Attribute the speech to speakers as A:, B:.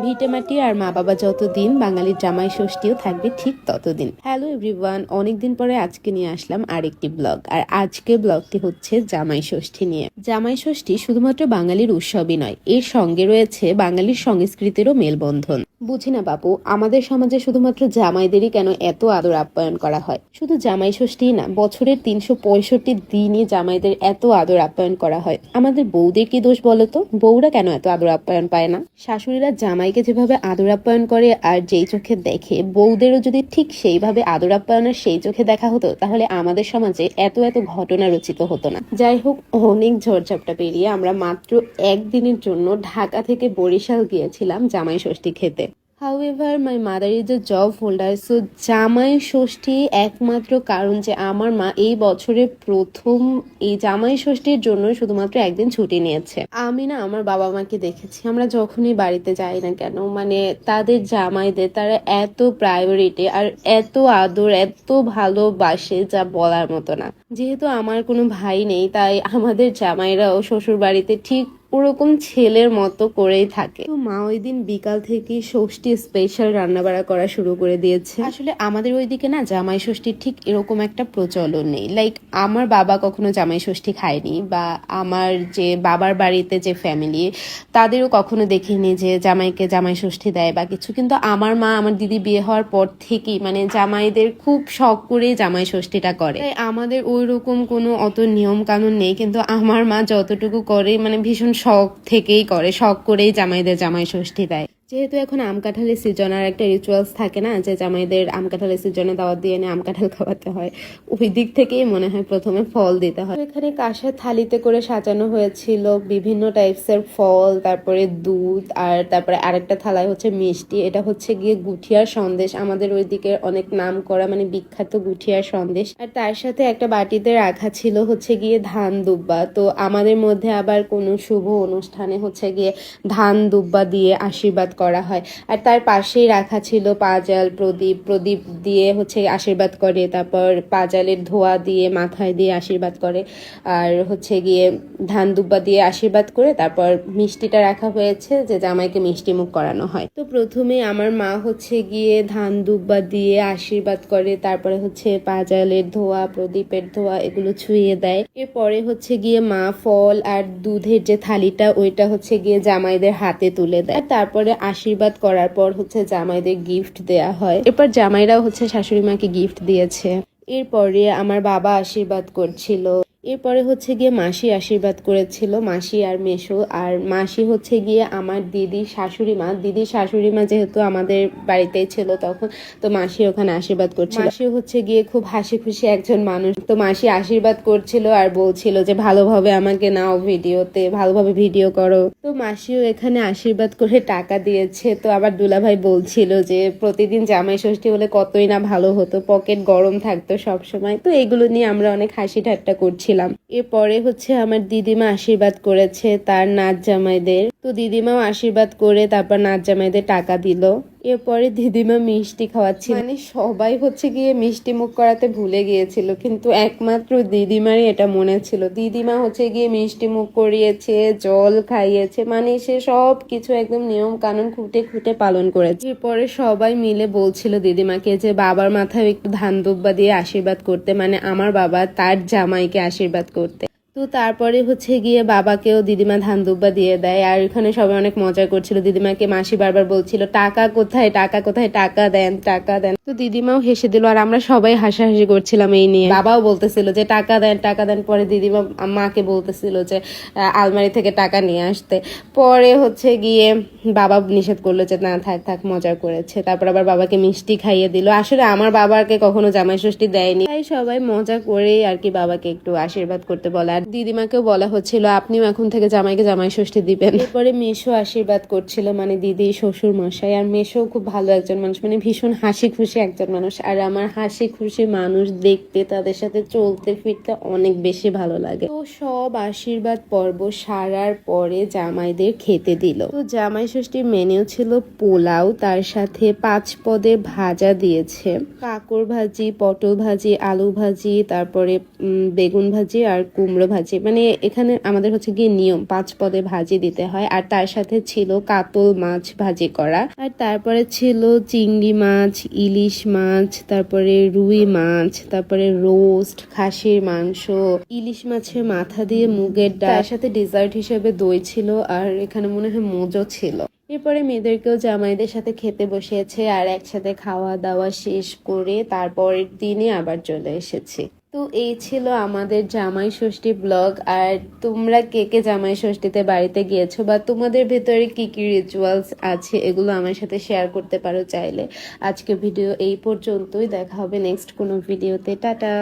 A: ভিটেমাটি আর মা বাবা যতদিন বাঙালির জামাই ষষ্ঠীও থাকবে ঠিক ততদিন। হ্যালো এভরিওয়ান অনেকদিন পরে আজকে নিয়ে আসলাম আরেকটি ব্লগ আর আজকে ব্লগটি হচ্ছে জামাই ষষ্ঠী নিয়ে। জামাই ষষ্ঠী শুধুমাত্র বাঙালির উৎসবই নয়, এর সঙ্গে রয়েছে বাঙালির সংস্কৃতিরও মেলবন্ধন। বুঝি না বাপু, আমাদের সমাজে শুধুমাত্র জামাইদেরই কেন এত আদর আপ্যায়ন করা হয়? শুধু জামাই ষষ্ঠী না, বছরের তিনশো পঁয়ষট্টি দিনই জামাইদের এত আদর আপ্যায়ন করা হয়। আমাদের বউদের কি দোষ বলো তো? বউরা কেন এত আদর আপ্যায়ন পায় না? শাশুড়িরা জামাইকে যেভাবে আদর আপ্যায়ন করে আর যেই চোখে দেখে, বউদেরও যদি ঠিক সেইভাবে আদর আপ্যায়নের সেই চোখে দেখা হতো, তাহলে আমাদের সমাজে এত এত ঘটনা রচিত হতো না। যাই হোক, অনেক ঝড়ঝাপটা পেরিয়ে আমরা মাত্র একদিনের জন্য ঢাকা থেকে বরিশাল গিয়েছিলাম জামাই ষষ্ঠী খেতে। However my mother is a job holder so জামাই ষষ্ঠী একমাত্র কারণ যে আমার মা এই বছরে প্রথম, এই জামাই ষষ্ঠীর জন্য শুধুমাত্র একদিন ছুটি নিয়েছে। আমি না আমার বাবা মাকে দেখেছি, আমরা যখনই বাড়িতে যাই না কেন মানে তাদের জামাইদের তারা এত প্রায়োরিটি আর এত আদর, এত ভালোবাসে যা বলার মতো না। যেহেতু আমার কোনো ভাই নেই, তাই আমাদের জামাইরাও শ্বশুর বাড়িতে ঠিক ওরকম ছেলের মতো করেই থাকে। তো মা ওই দিন বিকাল থেকে ষষ্ঠী স্পেশাল রান্না রান্নাবাড়া করা শুরু করে দিয়েছে। আসলে আমাদের ওইদিকে না জামাই ষষ্ঠীর ঠিক এরকম একটা প্রচলন নেই। লাইক আমার বাবা কখনো জামাই ষষ্ঠী খায়নি বা আমার যে বাবার বাড়িতে যে ফ্যামিলি তাদেরও কখনো দেখিনি যে জামাইকে জামাই ষষ্ঠী দেয় বা কিছু। কিন্তু আমার মা, আমার দিদি বিয়ে হওয়ার পর থেকেই মানে জামাইদের খুব শখ করে জামাই ষষ্ঠীটা করে। আমাদের ওই রকম কোনো অত নিয়ম কানুন নেই। কিন্তু আমার মা যতটুকু করে মানে ভীষণ শখ থেকেই করে শখ করেই জামাইদের জামাই ষষ্ঠী দেয়। যেহেতু এখন আম কাঁঠালের সিজন আর একটা রিচুয়ালস থাকে না, যে জামাইদের আম কাঁঠালের সিজনে দাওয়াত দিয়ে এনে আম কাঁঠাল খাওয়াতে হয়, ওই দিক থেকেই মনে হয় প্রথমে ফল দিতে হয়। এখানে কাঁসার থালিতে করে সাজানো হয়েছিল বিভিন্ন টাইপসের ফল, তারপরে দুধ, আর তারপরে আরেকটা থালায় হচ্ছে মিষ্টি। এটা হচ্ছে গিয়ে গুঠিয়ার সন্দেশ। আমাদের ওই দিকে অনেক নাম করা মানে বিখ্যাত গুঠিয়ার সন্দেশ। আর তার সাথে একটা বাটিতে রাখা ছিল হচ্ছে গিয়ে ধান দুব্বা। তো আমাদের মধ্যে আবার কোনো শুভ অনুষ্ঠানে হচ্ছে গিয়ে ধান দুব্বা দিয়ে আশীর্বাদ করা হয়। আর তার পাশেই রাখা ছিল পাজাল, প্রদীপ প্রদীপ দিয়ে হচ্ছে আশীর্বাদ করে, তারপর পাজালের ধোয়া দিয়ে, মাথায় দিয়ে আশীর্বাদ করে, আর হচ্ছে গিয়ে ধান দুব্বা দিয়ে আশীর্বাদ করে, তারপর মিষ্টিটা রাখা হয়েছে যে জামাইকে মিষ্টি মুখ করানো হয়। তো প্রথমে আমার মা হচ্ছে গিয়ে ধান দুব্বা দিয়ে আশীর্বাদ করে, তারপরে হচ্ছে পাজালের ধোয়া, প্রদীপের ধোয়া এগুলো ছুঁয়ে দেয়। এরপরে হচ্ছে গিয়ে মা ফল আর দুধের যে থালিটা, ওইটা হচ্ছে গিয়ে জামাইদের হাতে তুলে দেয়। তারপরে আশীর্বাদ করার পর হচ্ছে জামাইদের গিফট দেয়া হয়। এরপর জামাইরাও হচ্ছে শাশুড়ি মাকে গিফট দিয়েছে। এরপরে আমার বাবা আশীর্বাদ করছিল। এরপরে হচ্ছে গিয়ে মাসি আশীর্বাদ করেছিল, মাসি আর মেশো। আর মাসি হচ্ছে গিয়ে আমার দিদি শাশুড়ি মা। দিদি শাশুড়ি মা যেহেতু আমাদের বাড়িতেই ছিল তখন, তো মাসি ওখানে আশীর্বাদ করছিল। মাসি হচ্ছে গিয়ে খুব হাসি খুশি একজন মানুষ। তো মাসি আশীর্বাদ করছিল আর বলছিল যে, ভালোভাবে আমাকে নাও ভিডিওতে, ভালোভাবে ভিডিও করো। তো মাসিও এখানে আশীর্বাদ করে টাকা দিয়েছে। তো আবার দুলাভাই বলছিল যে, প্রতিদিন জামাই ষষ্ঠী হলে কতই না ভালো হতো, পকেট গরম থাকতো সবসময়। তো এগুলো নিয়ে আমরা অনেক হাসি ঠাট্টা করছিলাম এরপরে হচ্ছে আমার দিদিমা আশীর্বাদ করেছে তার নাচ জামাইদের তো দিদিমাও আশীর্বাদ করে তারপর নাচ জামাইদের টাকা দিল। এরপরে দিদিমা মিষ্টি খাওয়াচ্ছিল। মানে সবাই হচ্ছে গিয়ে মিষ্টি মুখ করাতে ভুলে গিয়েছিল, কিন্তু একমাত্র দিদিমারই এটা মনে ছিল। দিদিমা হচ্ছে গিয়ে মিষ্টি মুখ করিয়েছে, জল খাইয়েছে মানে সে সব কিছু একদম নিয়ম কানুন খুঁটে খুঁটে পালন করেছে। এরপরে সবাই মিলে বলছিল দিদিমাকে যে, বাবার মাথায় একটু ধান দুব্বা দিয়ে আশীর্বাদ করতে। মানে আমার বাবা তার জামাইকে আশীর্বাদ করতে। তো তারপরে হচ্ছে গিয়ে বাবাকেও দিদিমা ধান দুব্বা দিয়ে দেয়। আর এখানে সবাই অনেক মজা করছিল। দিদিমাকে মাসি বারবার বলছিল, টাকা কোথায়? টাকা কোথায়? টাকা দেন টাকা দেন। তো দিদিমাও হেসে দিল, আর আমরা সবাই হাসাহাসি করছিলাম এই নিয়ে। বাবাও বলতেছিল যে, টাকা দেন টাকা দেন। পরে দিদিমা মাকে বলতেছিল যে আলমারি থেকে টাকা নিয়ে আসতে। পরে হচ্ছে গিয়ে বাবা নিষেধ করল যে, না, থাক থাক, মজা করেছে। তারপর আবার বাবাকে মিষ্টি খাইয়ে দিল। আসলে আমার বাবাকে কখনো জামাই ষষ্ঠী দেয়নি। তাই সবাই মজা করে আর কি বাবাকে একটু আশীর্বাদ করতে বলে। দিদিমাকেও বলা হচ্ছিল, আপনিও এখন থেকে জামাইকে জামাই ষষ্ঠী দিবেন। এরপরে মেশো আশীর্বাদ করছিল মানে দিদি, শ্বশুর মশাই, আর মেশো খুব ভালো একজন মানুষ মানে ভীষণ হাসি খুশি একজন মানুষ। আর আমার হাসি খুশি মানুষ দেখতে, তাদের সাথে চলতে, ফিরতে অনেক বেশি ভালো লাগে। তো সব আশীর্বাদ পর্ব সারার পরে জামাইদের খেতে দিল। তো জামাই ষষ্ঠীর মেনু ছিল পোলাও, তার সাথে পাঁচ পদের ভাজা দিয়েছে। কাকর ভাজি, পটল ভাজি, আলু ভাজি, তারপরে বেগুন ভাজি আর কুমড়ো ভাজি। মানে এখানে আমাদের হচ্ছে গিয়ে নিয়ম, পাঁচ পদে ভাজি দিতে হয়। আর তার সাথে ছিল কাতল মাছ ভাজি করা। আর তারপরে ছিল চিংড়ি মাছ, ইলিশ মাছ, তারপরে রুই মাছ, তারপরে রোস্ট, খাসির মাংস, ইলিশ মাছের মাথা দিয়ে মুগের ডাল। তার সাথে ডেজার্ট হিসেবে দই ছিল আর এখানে মনে হয় মোজো ছিল। এরপরে মেয়েদেরকেও জামাইদের সাথে খেতে বসিয়েছে আর একসাথে খাওয়া দাওয়া শেষ করে তারপরের দিনে আবার চলে এসেছি। তো এই ছিল আমাদের জামাই ষষ্ঠী ব্লগ। আর তোমরা কে কে জামাই ষষ্ঠীতে বাড়িতে গিয়েছো বা তোমাদের ভেতরে কি কি রিচুয়ালস আছে, এগুলো আমার সাথে শেয়ার করতে পারো চাইলে। আজকে ভিডিও এই পর্যন্তই। দেখা হবে নেক্সট কোনো ভিডিওতে টাটা!